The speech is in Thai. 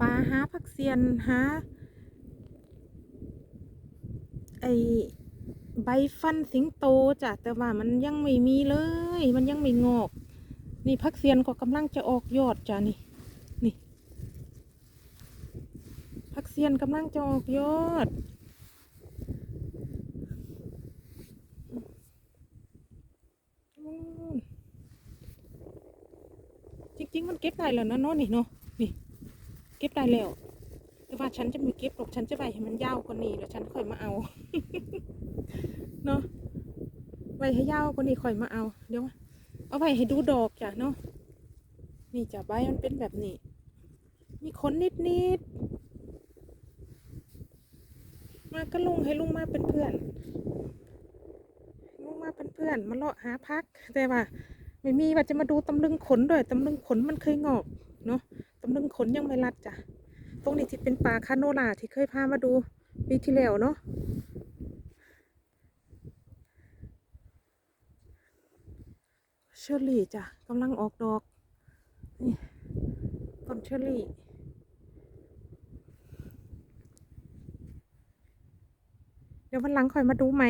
ปลาหาผักเสียนหาไอใบฟันสิงโตจ้ะแต่ว่ามันยังไม่มีเลย มันยังไม่งอก นี่ผักเสียนก็กำลังจะออกยอดจ้ะนี่นี่ผักเสียนกำลังจะออกยอด จริงๆมันเก็บได้แล้วนะเนาะนี่เนาะนี่ ก็บได้แล้วแต่ว่าฉันจะม่เก็บหรอกฉันจะไว้ให้มันยาวกว่านี้แล้วฉันค่อยมาเอา เนาะไว้ให้ยาวกว่านี้ค่อยมาเอา เดี๋ยวเอาไว้ให้ดูดอกจ้ะเนาะ นี่จ้ะใบมันเป็นแบบนี้ มีขนนิดนิดๆมาก็ลุงให้ลุงมาเป็นเพื่อน ลุงมาเป็นเพื่อนมาเลาะหาพักแต่ว่า ไม่มีว่าจะมาดูตำลึงขนด้วยตำลึงขนมันเคยงอกเนาะ ตำลึงขนยังไม่รัดจ้ะ ตรงนี้ที่เป็นป่าคาโนลาที่เคยพามาดูปีที่แล้วเนาะเชอร์รี่จ้ะกำลังออกดอก นี่ต้นเชอร์รี่เดี๋ยววันหลังคอยมาดูใหม่